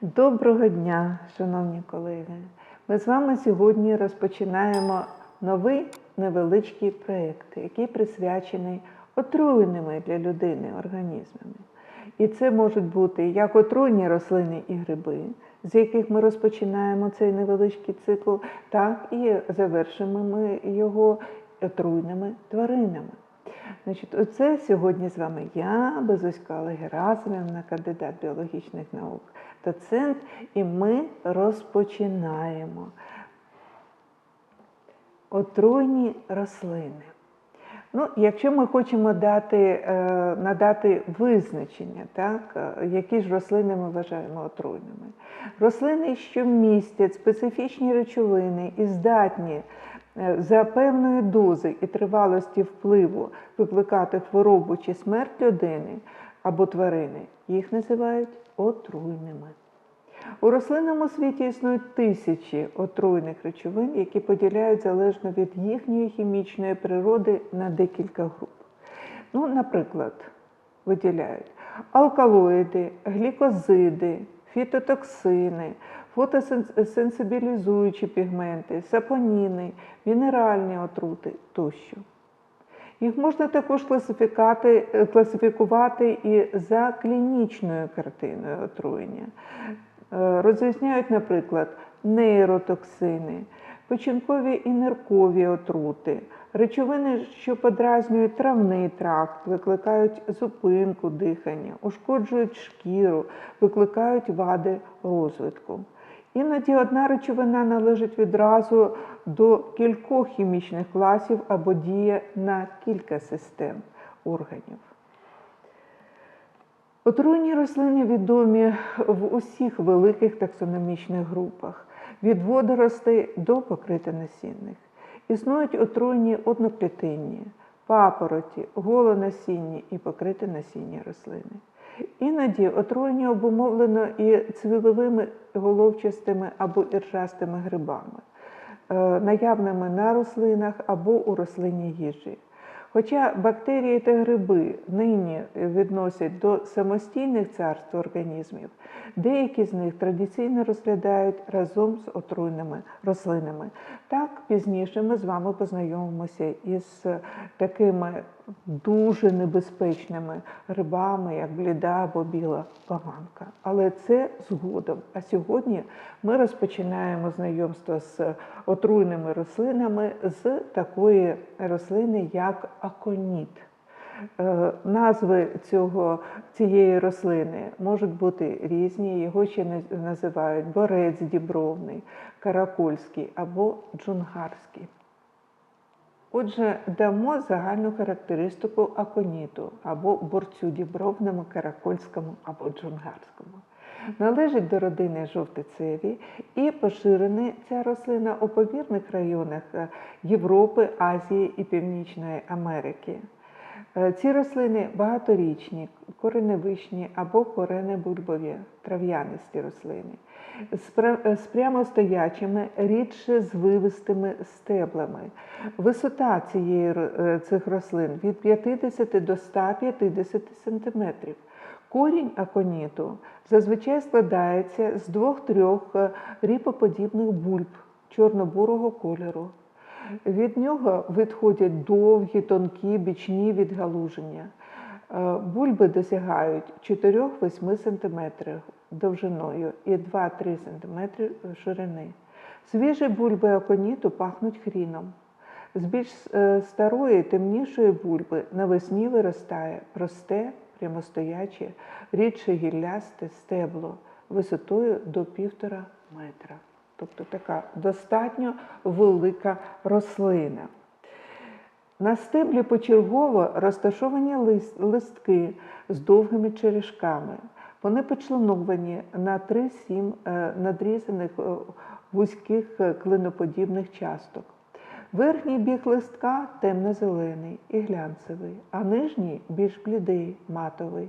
Доброго дня, шановні колеги! Ми з вами сьогодні розпочинаємо новий невеличкий проєкт, який присвячений отруєними для людини організмами. І це можуть бути як отруйні рослини і гриби, з яких ми розпочинаємо цей невеличкий цикл, так і завершимо ми його отруйними тваринами. Значить, оце сьогодні з вами я, Безоська Олег Герасимівна, кандидат біологічних наук, доцент, і ми розпочинаємо отруйні рослини. Ну, якщо ми хочемо дати, е, надати визначення, так, е, які ж рослини ми вважаємо отруйними. Рослини, що містять специфічні речовини і здатні е, за певної дози і тривалості впливу викликати хворобу чи смерть людини або тварини, їх називають отруйними. У рослинному світі існують тисячі отруйних речовин, які поділяють залежно від їхньої хімічної природи на декілька груп. Ну, наприклад, виділяють алкалоїди, глікозиди, фітотоксини, фотосенсибілізуючі пігменти, сапоніни, мінеральні отрути тощо. Їх можна також класифікувати, класифікувати і за клінічною картиною отруєння. Е, Розрізняють, наприклад, нейротоксини, печінкові і ниркові отрути, речовини, що подразнюють травний тракт, викликають зупинку дихання, ушкоджують шкіру, викликають вади розвитку. Іноді одна речовина належить відразу до кількох хімічних класів або діє на кілька систем органів. Отруйні рослини відомі в усіх великих таксономічних групах від водоростей до покритонасінних. Існують отруйні одноклітинні, папороті, голонасінні і покритонасінні рослини. Іноді отруєння обумовлено і цвіловими головчастими або іржастими грибами, е, наявними на рослинах або у рослинній їжі. Хоча бактерії та гриби нині відносять до самостійних царств організмів, деякі з них традиційно розглядають разом з отруйними рослинами. Так пізніше ми з вами познайомимося із такими дуже небезпечними грибами, як бліда або біла поганка. Але це згодом. А сьогодні ми розпочинаємо знайомство з отруйними рослинами з такої рослини, як аконіт. Е, Назви цього, цієї рослини можуть бути різні, його ще наз- називають борець дібровний, каракульський або джунгарський. Отже, дамо загальну характеристику аконіту або борцю дібровному, каракольському або джунгарському. Належить до родини жовтицеві і поширена ця рослина у повірних районах е, Європи, Азії і Північної Америки. Е, Ці рослини багаторічні, кореневищні або коренебульбові, трав'янисті рослини, з з прямостоячими, рідше звивистими стеблами. Висота цієї, е, цих рослин від 50 до 150 см. Корінь аконіту зазвичай складається з двох-трьох е, ріпоподібних бульб чорно-бурого кольору. Від нього відходять довгі, тонкі бічні відгалуження. Е, Бульби досягають 4-8 см довжиною і 2-3 см ширини. Свіжі бульби аконіту пахнуть хріном. З більш е, старої, темнішої бульби навесні виростає просте, прямостояче, рідше гіллясте стебло висотою до півтора метра. Тобто така достатньо велика рослина. На стеблі почергово розташовані лист- листки з довгими черешками. Вони почленовані на 3-7 е, надрізаних е, вузьких е, клиноподібних часток. Верхній бік листка темно-зелений і глянцевий, а нижній більш блідий, матовий.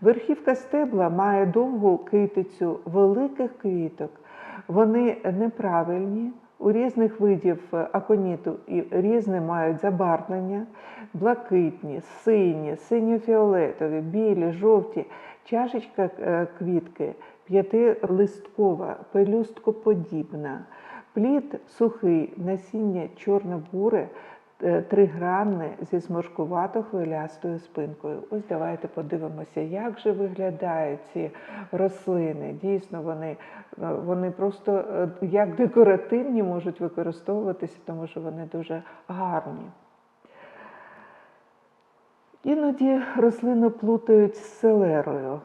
Верхівка стебла має довгу китицю великих квіток. Вони неправильні, У різних видів аконіту і різне мають забарвлення, блакитні, сині, синьо-фіолетові, білі, жовті. Чашечка е, квітки п'ятилисткова, пелюсткоподібна. Плід сухий, насіння чорно-буре, е, тригранне зі зморшкувато хвилястою спинкою. Ось давайте подивимося, як же виглядають ці рослини. Дійсно, вони, е, вони просто е, як декоративні можуть використовуватися, тому що вони дуже гарні. Іноді рослину плутають з селерою.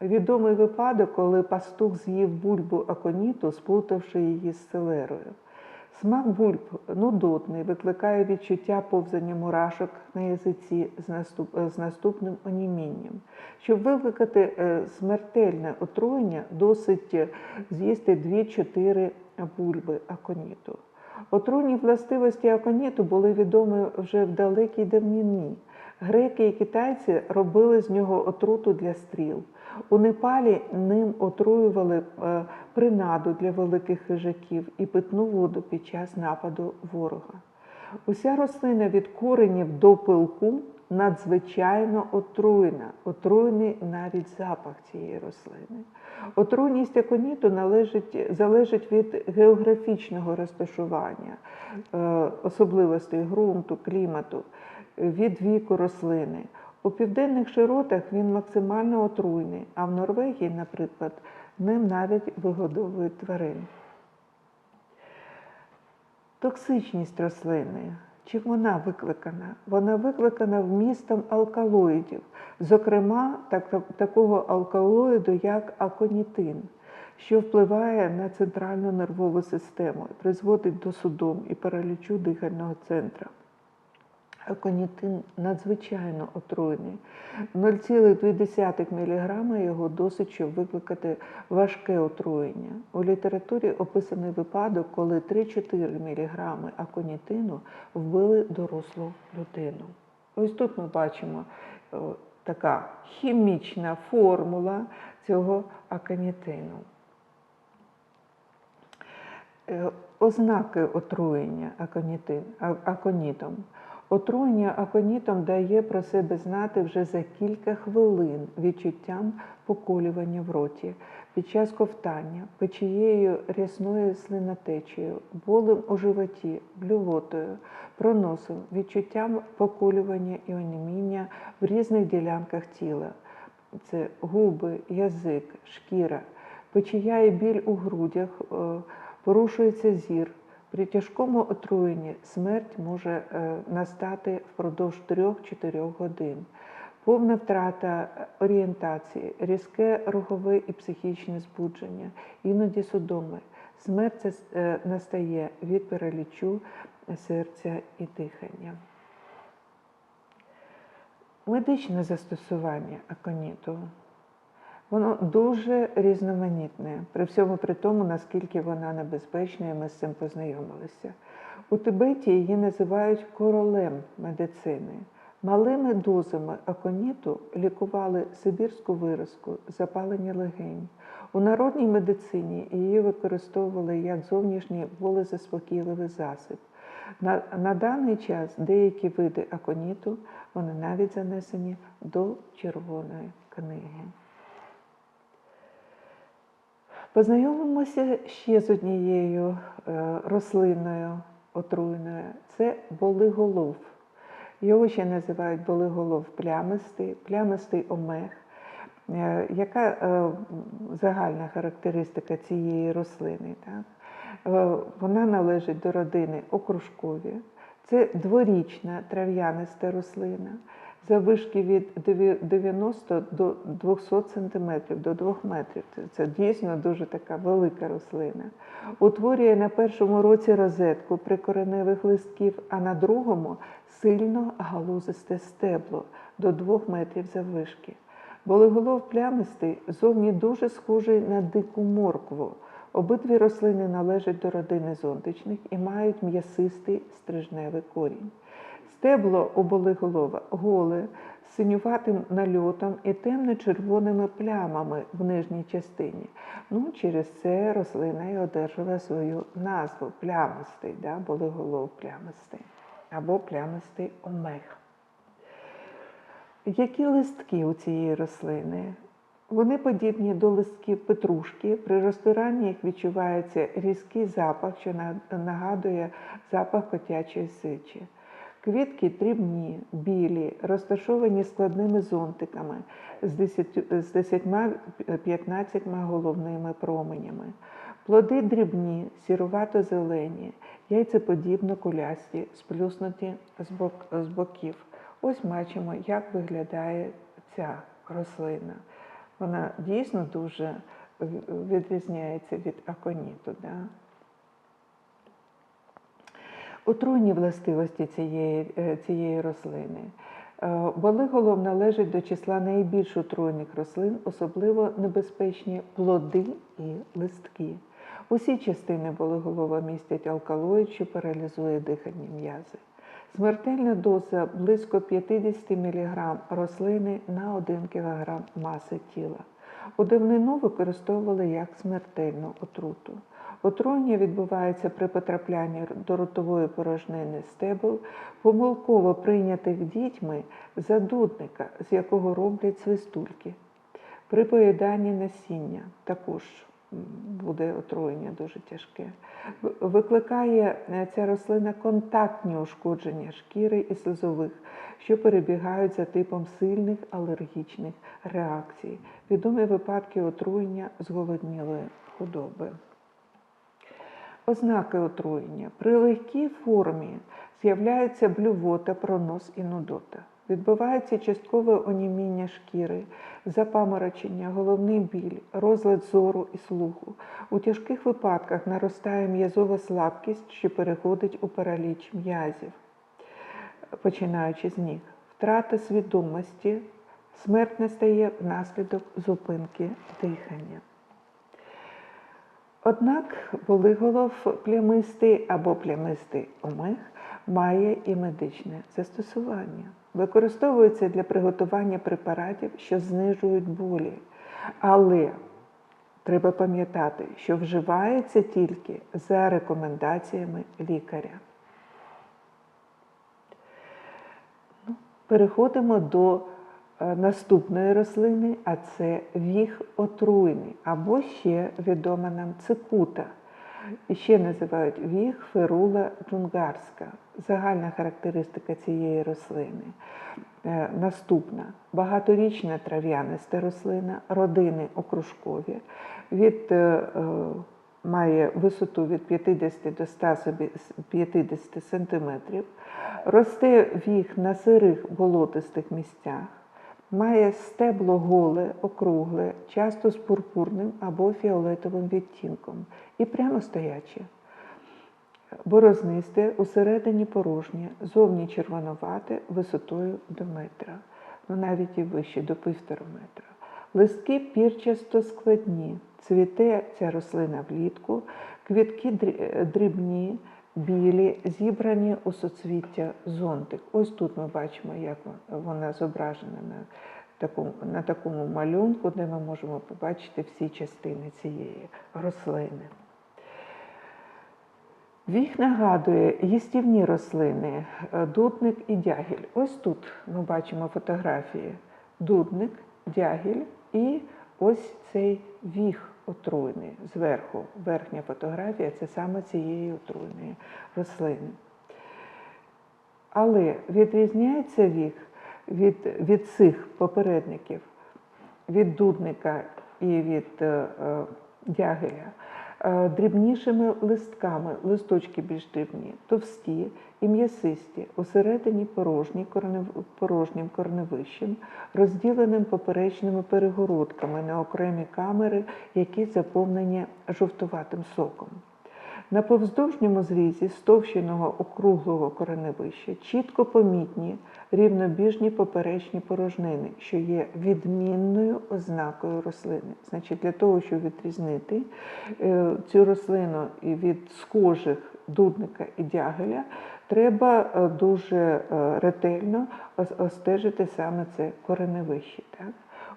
Відомий випадок, коли пастух з'їв бульбу аконіту, сплутавши її з селерою. Смак бульб нудотний, викликає відчуття повзання мурашок на язиці з, наступ, з наступним онімінням. Щоб викликати е, смертельне отруєння, досить е, з'їсти 2-4 бульби аконіту. Отруйні властивості аконіту були відомі вже в далекій давніні. Греки і китайці робили з нього отруту для стріл. У Непалі ним отруювали е, принаду для великих хижаків і питну воду під час нападу ворога. Уся рослина від коренів до пилку надзвичайно отруєна, отруєний навіть запах цієї рослини. Отруйність аконіту належить, залежить від географічного розташування, е, особливостей ґрунту, клімату, від віку рослини. У південних широтах він максимально отруйний, а в Норвегії, наприклад, ним навіть вигодовують тварин. Токсичність рослини. Чим вона викликана? Вона викликана вмістом алкалоїдів, зокрема так, такого алкалоїду, як аконітин, що впливає на центральну нервову систему, призводить до судом і паралічу дихального центру. Аконітин надзвичайно отруйний. 0,2 мг його досить, щоб викликати важке отруєння. У літературі описаний випадок, коли 3-4 мг аконітину вбили дорослу людину. Ось тут ми бачимо така хімічна формула цього аконітину. Е, Ознаки отруєння аконітин, аконітом. Отруєння аконітом дає про себе знати вже за кілька хвилин відчуттям поколювання в роті, під час ковтання, печією рясною слинотечею, болем у животі, блювотою, проносом, відчуттям поколювання і оніміння в різних ділянках тіла. Це губи, язик, шкіра, печія і біль у грудях, е, порушується зір. При тяжкому отруєнні смерть може е, настати впродовж 3-4 годин. Повна втрата орієнтації, різке рухове і психічне збудження, іноді судоми. Смерть е, настає від паралічу серця і дихання. Медичне застосування аконіту. Воно дуже різноманітне, при всьому при тому, наскільки вона небезпечна, і ми з цим познайомилися. У Тибеті її називають королем медицини. Малими дозами аконіту лікували сибірську виразку, запалення легень. У народній медицині її використовували як зовнішній болезаспокійливий засіб. На, на даний час деякі види аконіту вони навіть занесені до Червоної книги. Познайомимося ще з однією е, рослиною отруйною. Це болиголов. Його ще називають болиголов плямистий, плямистий омег. Е, Яка е, загальна характеристика цієї рослини? Так? Вона належить до родини окружкові. Це дворічна трав'яниста рослина заввишки від 90 до 200 см, до 2 метрів. Це- дійсно дуже така велика рослина. Утворює на першому році розетку прикореневих листків, а на другому сильно галузисте стебло до 2 метрів заввишки. Болиголов плямистий зовні дуже схожий на дику моркву. Обидві рослини належать до родини зонтичних і мають м'ясистий стрижневий корінь. Стебло у болиголова голе, з синюватим нальотом і темно-червоними плямами в нижній частині. Ну, через це рослина і одержала свою назву плямистий, да, болиголов плямистий або плямистий омег. Які листки у цієї рослини? Вони подібні до листків петрушки. При розтиранні їх відчувається різкий запах, що нагадує запах котячої сичі. Квітки дрібні, білі, розташовані складними зонтиками з 10-15 головними променями. Плоди дрібні, сірувато-зелені, яйцеподібно кулясті, сплюснуті з бок- з боків. Ось бачимо, як виглядає ця рослина. Вона дійсно дуже відрізняється від аконіту. Да? Отруйні властивості цієї, е, цієї рослини. Е, Болиголов належить до числа найбільш отруйних рослин, особливо небезпечні плоди і листки. Усі частини болиголова містять алкалоїд, що паралізує дихальні м'язи. Смертельна доза близько 50 мг рослини на 1 кг маси тіла. У давнину використовували як смертельну отруту. Отруєння відбувається при потраплянні до ротової порожнини стебел, помилково прийнятих дітьми за дудника, з якого роблять свистульки. При поїданні насіння також буде отруєння дуже тяжке. Викликає е, ця рослина контактні ушкодження шкіри і слизових, що перебігають за типом сильних алергічних реакцій. Відомі випадки отруєння зголоднілої худоби. Ознаки отруєння. При легкій формі з'являється блювота, пронос і нудота. Відбувається часткове оніміння шкіри, запаморочення, головний біль, розлад зору і слуху. У тяжких випадках наростає м'язова слабкість, що переходить у параліч м'язів, починаючи з ніг. Втрата свідомості, смерть настає внаслідок зупинки дихання. Однак болиголов плямистий або плямистий омег має і медичне застосування. Використовується для приготування препаратів, що знижують болі. Але треба пам'ятати, що вживається тільки за рекомендаціями лікаря. Ну, Переходимо до наступної рослини, а це віх отруйний, або ще відома нам цикута. Ще називають віх ферула джунгарська. Загальна характеристика цієї рослини. Е, Наступна багаторічна трав'яниста рослина, родини окружкові, від, е, е, має висоту від 50 до 150 см, росте віх на сирих болотистих місцях, має стебло голе, округле, часто з пурпурним або фіолетовим відтінком і прямо стояче. Борознисте, усередині порожнє, зовні червонувате, висотою до метра, ну навіть і вище, до півтора метра. Листки пірчасто складні, цвіте ця рослина влітку, квітки дрібні, білі, зібрані у соцвіття зонтик. Ось тут ми бачимо, як вона зображена на такому, на такому малюнку, де ми можемо побачити всі частини цієї рослини. Віх нагадує їстівні рослини, е, дудник і дягіль. Ось тут ми бачимо фотографії дудник, дягіль і ось цей віх отруйний зверху. Верхня фотографія це саме цієї отруйної рослини. Але відрізняється вік від, від цих попередників, від дудника і від е, дягеля, е, дрібнішими листками, листочки більш дрібні, товсті і м'ясисті, усередині порожні, порожнім корневищем, розділеним поперечними перегородками на окремі камери, які заповнені жовтуватим соком. На повздовжньому зрізі стовщеного округлого кореневища чітко помітні рівнобіжні поперечні порожнини, що є відмінною ознакою рослини. Значить, для того, щоб відрізнити е, цю рослину від схожих дудника і дягеля, треба е, дуже е, ретельно ос- остежити саме це кореневище. Так?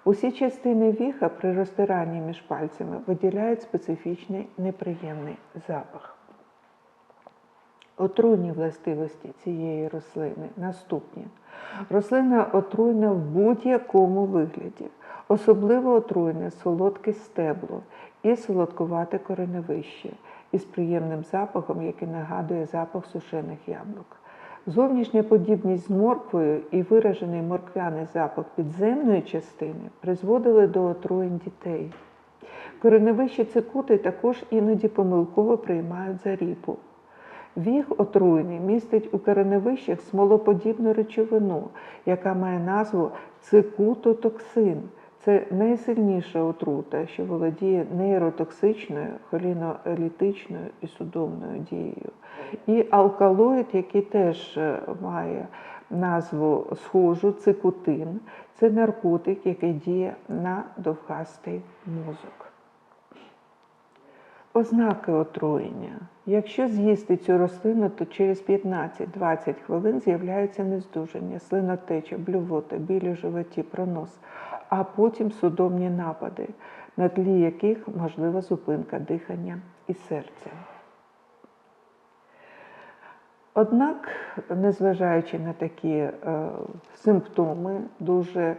Усі частини віха при розтиранні між пальцями виділяють специфічний неприємний запах. Отруйні властивості цієї рослини наступні. Рослина отруйна в будь-якому вигляді. Особливо отруйне солодке стебло і солодкувате кореневище із приємним запахом, який нагадує запах сушених яблук. Зовнішня подібність з морквою і виражений морквяний запах підземної частини призводили до отруєнь дітей. Кореневищі цикути також іноді помилково приймають за ріпу. Віг отруйний містить у кореневищах смолоподібну речовину, яка має назву цикутотоксин. Це найсильніша отрута, що володіє нейротоксичною, холінолітичною і судомною дією. І алкалоїд, який теж е, має назву схожу цикутин, це наркотик, який діє на довгастий мозок. Ознаки отруєння. Якщо з'їсти цю рослину, то через 15-20 хвилин з'являються нездужання, слинотеча, блювота, біль у животі, пронос, а потім судомні напади, на тлі яких можлива зупинка дихання і серця. Однак, незважаючи на такі е, симптоми, дуже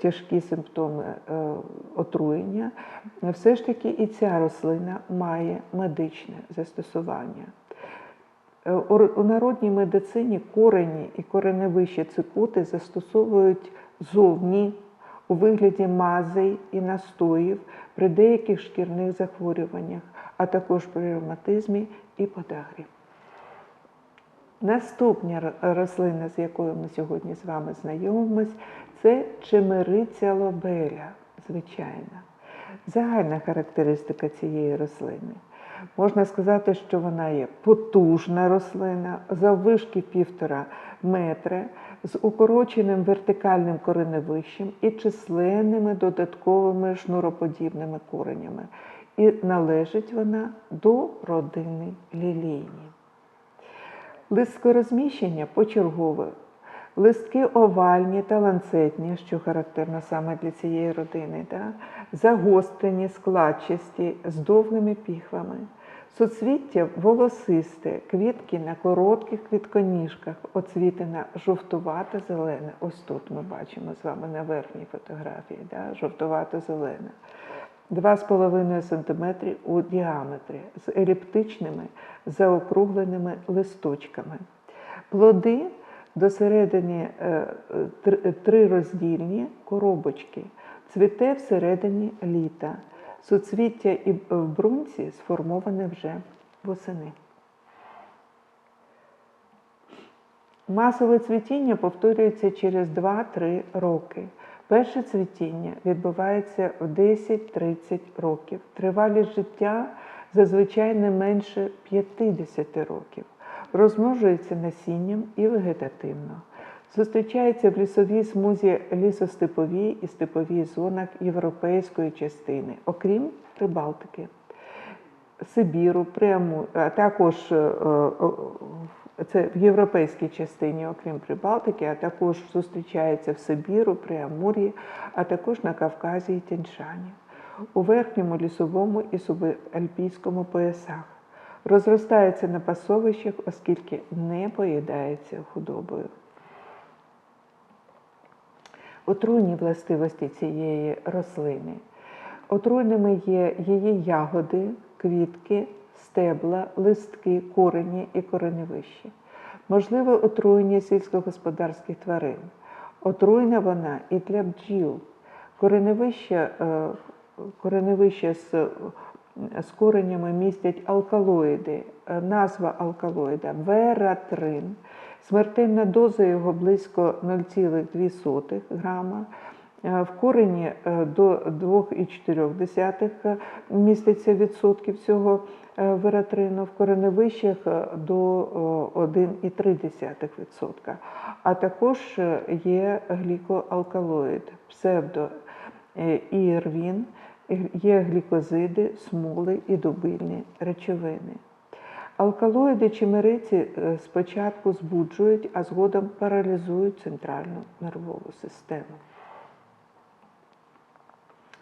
тяжкі симптоми е, отруєння, все ж таки і ця рослина має медичне застосування. Е, У народній медицині корені і кореневища цикути застосовують зовні у вигляді мазей і настоїв при деяких шкірних захворюваннях, а також при ревматизмі і подагрі. Наступна рослина, з якою ми сьогодні з вами знайомимось, це чимериця лобеля, звичайна. Загальна характеристика цієї рослини. Можна сказати, що вона є потужна рослина, заввишки півтора метри, з укороченим вертикальним кореневищем і численними додатковими шнуроподібними коренями. І належить вона до родини лілійні. Листкорозміщення почергове. Листки овальні та ланцетні, що характерно саме для цієї родини, да? загострені, складчасті, з довгими піхвами. Суцвіття волосисте, квітки на коротких квітконіжках, оцвітена жовтувата зелена. Ось тут ми бачимо з вами на верхній фотографії, да? жовтувата зелена. 2,5 см у діаметрі з еліптичними заокругленими листочками. Плоди до е, тр- трироздільні коробочки, цвіте всередині літа. Суцвіття і в брунці сформоване вже восени. Масове цвітіння повторюється через 2-3 роки. Перше цвітіння відбувається в 10-30 років. Тривалість життя зазвичай не менше 50 років. Розмножується насінням і вегетативно. Зустрічається в лісовій смузі лісостеповій і степовій зонах європейської частини, окрім Прибалтики. Сибіру, Преаму, а також е, е, це в європейській частині, окрім Прибалтики, а також зустрічається в Сибіру, Преамур'ї, а також на Кавказі і Тяньшані, у верхньому лісовому і субальпійському поясах. Розростається на пасовищах, оскільки не поїдається худобою. Отруйні властивості цієї рослини. Отруйними є її ягоди, квітки, стебла, листки, корені і кореневище. Можливе отруєння сільськогосподарських тварин. Отруйна вона і для бджіл. Кореневища, е, кореневища з, з коренями містять алкалоїди. Назва алкалоїда вератрин. Смертельна доза його близько 0,2 грама. Е, В корені е, до 2,4 міститься відсотків цього е, вератрину, в кореневищах до 1,3 відсотка. А також є глікоалкалоїд, псевдо іервін, є глікозиди, смоли і дубильні речовини. Алкалоїди чимериці е, спочатку збуджують, а згодом паралізують центральну нервову систему.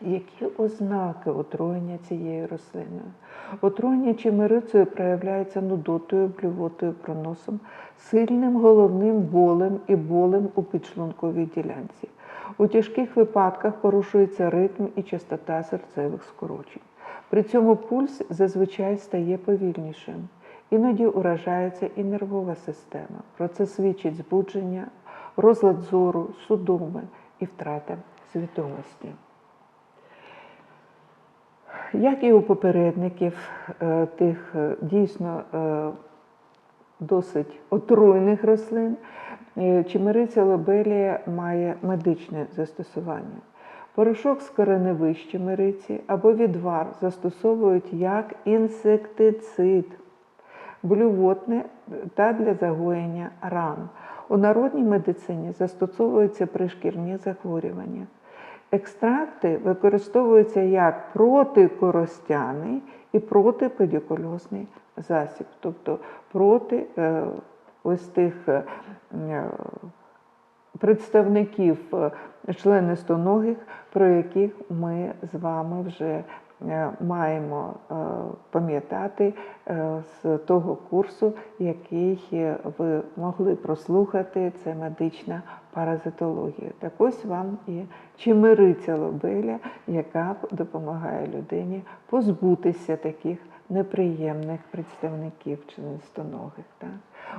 Які ознаки отруєння цією рослиною? Отруєння чимерицею проявляється нудотою, блювотою, проносом, сильним головним болем і болем у підшлунковій ділянці. У тяжких випадках порушується ритм і частота серцевих скорочень. При цьому пульс зазвичай стає повільнішим. Іноді уражається і нервова система. Про це свідчить збудження, розлад зору, судоми і втрата свідомості. Як і у попередників е, тих е, дійсно е, досить отруйних рослин, чимериця лобелія має медичне застосування. Порошок з кореневищ чимериці або відвар застосовують як інсектицид, блювотне та для загоєння ран. У народній медицині застосовуються при шкірних захворюваннях. Екстракти використовуються як протикоростяний і протипедикульозний засіб, тобто проти е, ось тих е, представників е, членистоногих, про яких ми з вами вже маємо е, пам'ятати е, з того курсу, який е, ви могли прослухати, це медична паразитологія. Так ось вам і чимириця лобеля, яка допомагає людині позбутися таких неприємних представників членистоногих. Так?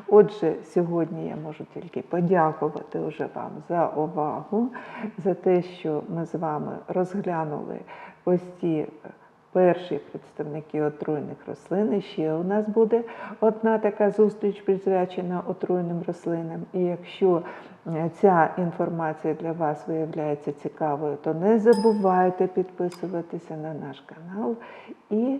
Отже, сьогодні я можу тільки подякувати уже вам за увагу, за те, що ми з вами розглянули ось ці перші представники отруйних рослин. І ще у нас буде одна така зустріч присвячена отруйним рослинам. І якщо е, ця інформація для вас виявляється цікавою, то не забувайте підписуватися на наш канал і е,